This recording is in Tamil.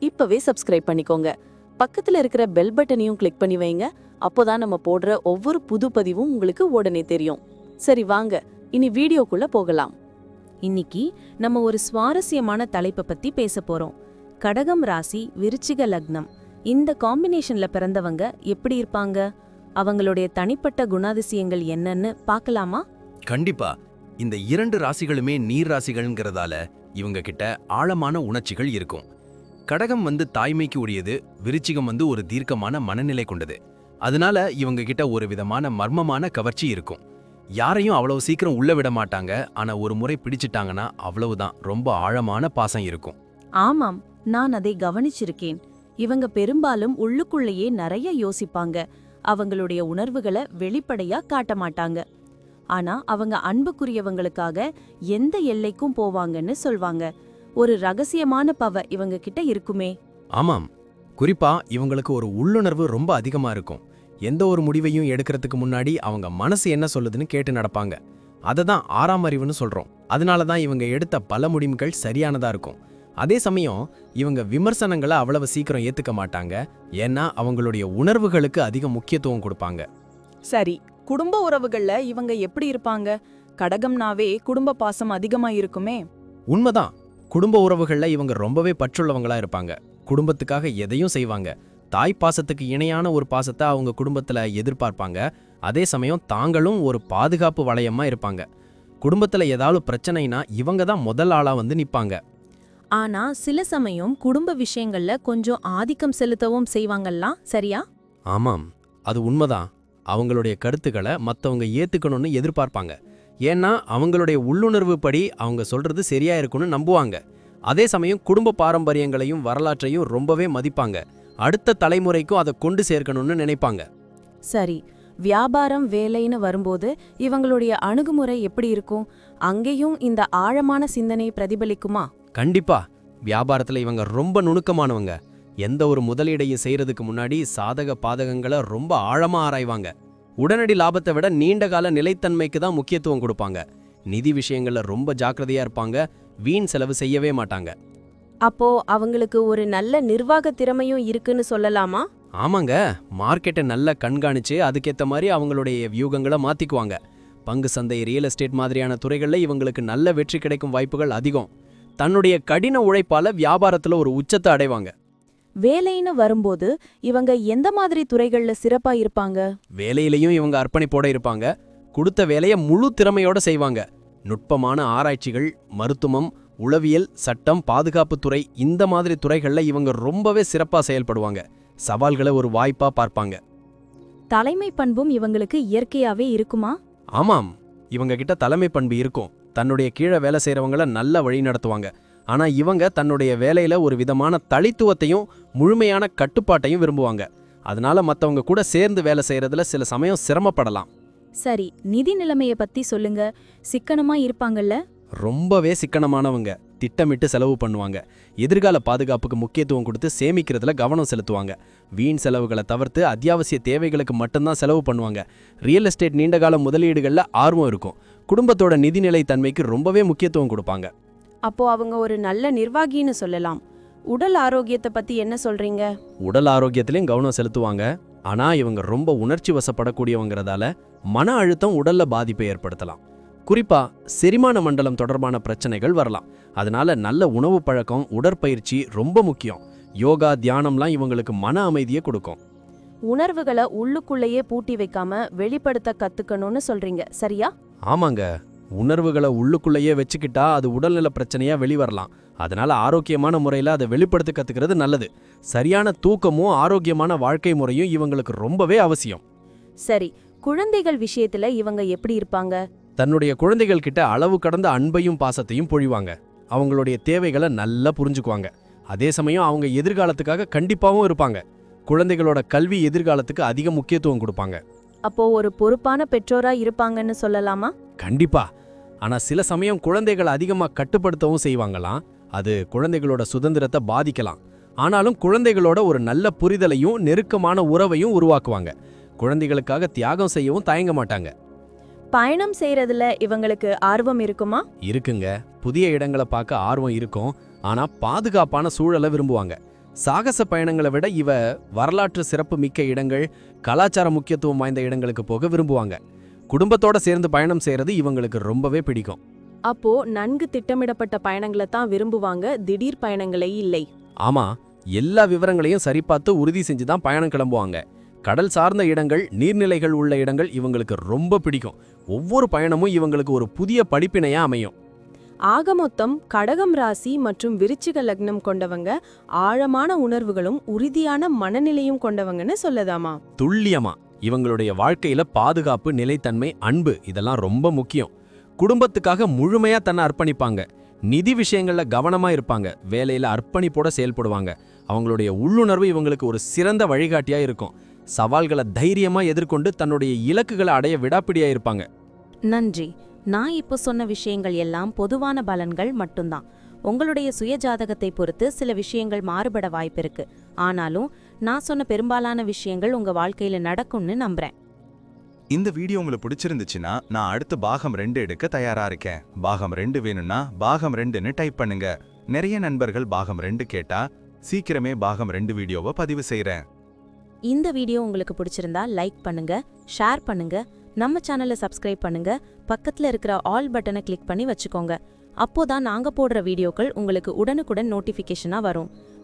இப்பவே சப்ஸ்கிரைப் பண்ணிக்கோங்க. பக்கத்துல இருக்கிற பெல் பட்டனையும் கிளிக் பண்ணி வைங்க. அப்போதான் நம்ம போடுற ஒவ்வொரு புது பதிவும் உங்களுக்கு உடனே தெரியும். சரி வாங்க. இனி வீடியோக்குள்ள போகலாம். இன்னைக்கு நம்ம ஒரு சுவாரஸ்யமான தலைப்பை பத்தி பேச போறோம். கடகம் ராசி விருச்சிக லக்னம். இந்த காம்பினேஷன்ல பிறந்தவங்க எப்படி இருப்பாங்க? அவங்களுடைய தனிப்பட்ட குணாதிசயங்கள் என்னன்னு பார்க்கலாமா? கண்டிப்பா. இந்த இரண்டு ராசிகளுமே நீர் ராசிகள்ங்கிறதால இவங்க கிட்ட ஆழமான உணர்ச்சிகள் இருக்கும். கடகம் வந்து தாய்மைக்கு உரியது விருச்சிகம் வந்து ஒரு தீர்க்கமான மனநிலை கொண்டது. அதனால இவங்க கிட்ட ஒரு விதமான மர்மமான கவர்ச்சி இருக்கும். யாரையும் அவ்வளவு சீக்கிரம் உள்ள விட மாட்டாங்க ஆனா ஒரு முறை பிடிச்சிட்டாங்கன்னா அவ்வளவுதான் ரொம்ப ஆழமான பாசம் இருக்கும். ஆமாம் நான் அதை கவனிச்சிருக்கேன். இவங்க பெரும்பாலும் உள்ளுக்குள்ளேயே நிறைய யோசிப்பாங்க. அவங்களுடைய உணர்வுகளை வெளிப்படையா காட்ட மாட்டாங்க. ஆனா அவங்க அன்புக்குரியவங்களுக்காக எந்த எல்லைக்கும் போவாங்கன்னு சொல்வாங்க. ஒரு ரகசியமான பவ இவங்க கிட்ட இருக்குமே. ஆமாம். குறிப்பா இவங்களுக்கு ஒரு உள்ளுணர்வு ரொம்ப அதிகமா இருக்கும். எந்த ஒரு முடிவையும் எடுக்கிறதுக்கு முன்னாடி அவங்க மனசு என்ன சொல்லுதுன்னு கேட்டு நடப்பாங்க. அதை தான் ஆறாம் அறிவுன்னு சொல்றோம். அதனால தான் இவங்க எடுத்த பல முடிவுகள் சரியானதா இருக்கும். அதே சமயம் இவங்க விமர்சனங்களை அவ்வளவு சீக்கிரம் ஏத்துக்க மாட்டாங்க. ஏன்னா அவங்களுடைய உணர்வுகளுக்கு அதிக முக்கியத்துவம் கொடுப்பாங்க. சரி குடும்ப உறவுகள்ல இவங்க எப்படி இருப்பாங்க? கடகம்னாவே குடும்ப பாசம் அதிகமா இருக்குமே உண்மைதான். குடும்ப உறவுகள்ல இவங்க ரொம்பவே பற்றுள்ளவங்களா இருப்பாங்க. குடும்பத்துக்காக எதையும் செய்வாங்க. தாய் பாசத்துக்கு இணையான ஒரு பாசத்தை அவங்க குடும்பத்துல எதிர்பார்ப்பாங்க. அதே சமயம் தாங்களும் ஒரு பாதுகாப்பு வளையமா இருப்பாங்க. குடும்பத்துல ஏதாவது பிரச்சனைனா இவங்க தான் முதல் ஆளா வந்து நிப்பாங்க. ஆனா சில சமயம் குடும்ப விஷயங்கள்ல கொஞ்சம் ஆதிக்கம் செலுத்தவும் செய்வாங்கல்லாம் சரியா? ஆமாம். அது உண்மைதான். அவங்களுடைய கருத்துக்களை மத்தவங்க ஏத்துக்கணும்னு எதிர்பார்ப்பாங்க. ஏன்னா அவங்களுடைய உள்ளுணர்வு படி அவங்க சொல்றது சரியா இருக்கும்னு நம்புவாங்க. அதே சமயம் குடும்ப பாரம்பரியங்களையும் வரலாற்றையும் ரொம்பவே மதிப்பாங்க. அடுத்த தலைமுறைக்கும் அதை கொண்டு சேர்க்கணும்னு நினைப்பாங்க. சரி வியாபாரம் வேலைன்னு வரும்போது இவங்களுடைய அணுகுமுறை எப்படி இருக்கும்? அங்கேயும் இந்த ஆழமான சிந்தனை பிரதிபலிக்குமா? கண்டிப்பா. வியாபாரத்துல இவங்க ரொம்ப நுணுக்கமானவங்க. எந்த ஒரு முதலீடையும் செய்யறதுக்கு முன்னாடி சாதக பாதகங்களை ரொம்ப ஆழமா ஆராய்வாங்க. உடனடி லாபத்தை விட நீண்ட கால நிலைத்தன்மைக்கு தான் முக்கியத்துவம் கொடுப்பாங்க. நிதி விஷயங்கள்ல ரொம்ப ஜாக்கிரதையா இருப்பாங்க. வீண் செலவு செய்யவே மாட்டாங்க. அப்போ அவங்களுக்கு ஒரு நல்ல நிர்வாக திறமையும் இருக்குன்னு சொல்லலாமா? ஆமாங்க. மார்க்கெட்டை நல்லா கண்காணிச்சு அதுக்கேத்த மாதிரி அவங்களுடைய வியூகங்களை மாத்திக்குவாங்க. பங்கு சந்தை ரியல் எஸ்டேட் மாதிரியான துறைகள்ல இவங்களுக்கு நல்ல வெற்றி கிடைக்கும் வாய்ப்புகள் அதிகம். தன்னுடைய கடின உழைப்பால வியாபாரத்துல ஒரு உச்சத்தை அடைவாங்க. வேலைன்னு வரும்போது இவங்க எந்த மாதிரி துறைகள்ல சிறப்பா இருப்பாங்க? வேலையிலையும் இவங்க அர்ப்பணிப்போட இருப்பாங்க. கொடுத்த வேலையை முழு திறமையோட செய்வாங்க. நுட்பமான ஆராய்ச்சிகள் மருத்துவம் உளவியல் சட்டம் பாதுகாப்புத் துறை இந்த மாதிரி துறைகள்ல இவங்க ரொம்பவே சிறப்பா செயல்படுவாங்க. சவால்களை ஒரு வாய்ப்பா பார்ப்பாங்க. தலைமை பண்பும் இவங்களுக்கு இயற்கையாவே இருக்குமா? ஆமாம். இவங்க கிட்ட தலைமை பண்பு இருக்கும். தன்னுடைய கீழே வேலை செய்றவங்கள நல்ல வழி நடத்துவாங்க. ஆனா இவங்க தன்னுடைய வேலையில ஒரு விதமான தளித்துவத்தையும் முழுமையான கட்டுப்பாட்டையும் விரும்புவாங்க. அதனால மத்தவங்க கூட சேர்ந்து வேலை செய்யறதுல சில சமயம் சிரமப்படலாம். சரி நிதி நிலைமைய பத்தி சொல்லுங்க. சிக்கனமா இருப்பாங்கல்ல? ரொம்பவே சிக்கனமானவங்க. திட்டமிட்டு செலவு பண்ணுவாங்க. எதிர்கால பாதுகாப்புக்கு முக்கியத்துவம் கொடுத்து சேமிக்கிறதுல கவனம் செலுத்துவாங்க. வீண் செலவுகளை தவிர்த்து அத்தியாவசிய தேவைகளுக்கு மட்டும்தான் செலவு பண்ணுவாங்க. ரியல் எஸ்டேட் நீண்டகால முதலீடுகளில் ஆர்வம் இருக்கும். குடும்பத்தோட நிதிநிலை தன்மைக்கு ரொம்பவே முக்கியத்துவம் கொடுப்பாங்க. அப்போ அவங்க ஒரு நல்ல நிர்வாகின்னு சொல்லலாம். உடல் ஆரோக்கியத்தை பத்தி என்ன சொல்றீங்க? உடல் ஆரோக்கியத்திலையும் கவனம் செலுத்துவாங்க. ஆனா இவங்க ரொம்ப உணர்ச்சி வசப்படக்கூடியவங்கிறதால மன அழுத்தம் உடல்ல பாதிப்பை ஏற்படுத்தலாம். குறிப்பா செரிமான மண்டலம் தொடர்பான பிரச்சனைகள் வரலாம். அதனால நல்ல உணவு பழக்கம் உடற்பயிற்சி ரொம்ப முக்கியம். யோகா தியானம்லாம் இவங்களுக்கு மன அமைதியை கொடுக்கும். உணர்வுகளை உள்ளுக்குள்ளேயே பூட்டி வைக்காம வெளிப்படுத்த கத்துக்கணும்னு சொல்றீங்க. சரியா? ஆமாங்க. உணர்வுகளை உள்ளுக்குள்ளேயே வச்சுக்கிட்டா அது உடல்நல பிரச்சனையா வெளிவரலாம். அதனால ஆரோக்கியமான முறையில் அதை வெளிப்படுத்த கத்துக்கிறது நல்லது. சரியான தூக்கமும் ஆரோக்கியமான வாழ்க்கை முறையும் இவங்களுக்கு ரொம்பவே அவசியம். சரி குழந்தைகள் விஷயத்துல இவங்க எப்படி இருப்பாங்க? தன்னுடைய குழந்தைகள் கிட்ட அளவு கடந்த அன்பையும் பாசத்தையும் பொழிவாங்க. அவங்களுடைய தேவைகளை நல்லா புரிஞ்சுக்குவாங்க. அதே சமயம் அவங்க எதிர்காலத்துக்காக கண்டிப்பாவும் இருப்பாங்க. குழந்தைகளோட கல்வி எதிர்காலத்துக்கு அதிக முக்கியத்துவம் கொடுப்பாங்க. அப்போ ஒரு பொறுப்பான பெற்றோரா இருப்பாங்கன்னு சொல்லலாமா? கண்டிப்பா. ஆனா சில சமயம் குழந்தைகளை அதிகமா கட்டுப்படுத்தவும் செய்வாங்களாம். அது குழந்தைகளோட சுதந்திரத்தை பாதிக்கலாம். ஆனாலும் குழந்தைகளோட ஒரு நல்ல புரிதலையும் நெருக்கமான உறவையும் உருவாக்குவாங்க. குழந்தைகளுக்காக தியாகம் செய்யவும் தயங்க மாட்டாங்க. பயணம் செய்யறதுல இவங்களுக்கு ஆர்வம் இருக்குமா? இருக்குங்க. புதிய இடங்களை பார்க்க ஆர்வம் இருக்கும். ஆனா பாதுகாப்பான சூழலை விரும்புவாங்க. சாகச பயணங்களை விட இவ வரலாற்று சிறப்பு மிக்க இடங்கள் கலாச்சார முக்கியத்துவம் வாய்ந்த இடங்களுக்கு போக விரும்புவாங்க. குடும்பத்தோட சேர்ந்து பயணம் செய்யறது இவங்களுக்கு ரொம்பவே பிடிக்கும். அப்போ நன்கு திட்டமிடப்பட்ட பயணங்களை தான் விரும்புவாங்க திடீர் பயணங்களை இல்லை. ஆமா எல்லா விவரங்களையும் சரிபார்த்து உறுதி செஞ்சு தான் பயணம் கிளம்புவாங்க. கடல் சார்ந்த இடங்கள் நீர்நிலைகள் உள்ள இடங்கள் இவங்களுக்கு ரொம்ப பிடிக்கும். ஒவ்வொரு பயணமும் இவங்களுக்கு ஒரு புதிய படிப்பினையா அமையும். ஆக மொத்தம் கடகம் ராசி மற்றும் விருச்சிக லக்னம் கொண்டவங்க ஆழமான உணர்வுகளும் உறுதியான மனநிலையும் கொண்டவங்கன்னு சொல்லதாமா துல்லியமா. இவங்களுடைய வாழ்க்கையில பாதுகாப்பு நிலைத்தன்மை அன்பு இதெல்லாம் ரொம்ப முக்கியம். குடும்பத்துக்காக முழுமையா தன்னை அர்ப்பணிப்பாங்க. நிதி விஷயங்கள்ல கவனமா இருப்பாங்க. வேலையில அர்ப்பணிப்போட செயல்படுவாங்க. அவங்களுடைய உள்ளுணர்வு இவங்களுக்கு ஒரு சிறந்த வழிகாட்டியா இருக்கும். சவால்களை தைரியமா எதிர்கொண்டு தன்னுடைய இலக்குகளை அடைய விடாப்பிடியா இருப்பாங்க. நன்றி. நான் இப்போ சொன்ன விஷயங்கள் எல்லாம் பொதுவான பலன்கள் மட்டும்தான். உங்களுடைய சுய ஜாதகத்தை பொறுத்து சில விஷயங்கள் மாறுபட வாய்ப்பிருக்கு ஆனாலும் நான் சொன்ன பெரும்பாலான விஷயங்கள் உங்க வாழ்க்கையில நடக்கும்னு நம்புறேன். இந்த வீடியோ உங்களுக்கு பிடிச்சிருந்துச்சுன்னா நான் அடுத்த பாகம் ரெண்டு எடுக்க தயாரா இருக்கேன். பாகம் ரெண்டு வேணும்னா பாகம் ரெண்டுன்னு டைப் பண்ணுங்க. நிறைய நண்பர்கள் பாகம் ரெண்டு கேட்டா சீக்கிரமே பாகம் ரெண்டு வீடியோவை பதிவு செய்றேன். இந்த வீடியோ உங்களுக்கு பிடிச்சிருந்தா லைக் பண்ணுங்க ஷேர் பண்ணுங்க நம்ம சேனலை சப்ஸ்கிரைப் பண்ணுங்க பக்கத்துல இருக்கிற ஆல் பட்டனை கிளிக் பண்ணி வச்சுக்கோங்க. அப்போதான் நாங்க போடுற வீடியோக்கள் உங்களுக்கு உடனுக்குடன் நோட்டிஃபிகேஷனா வரும்.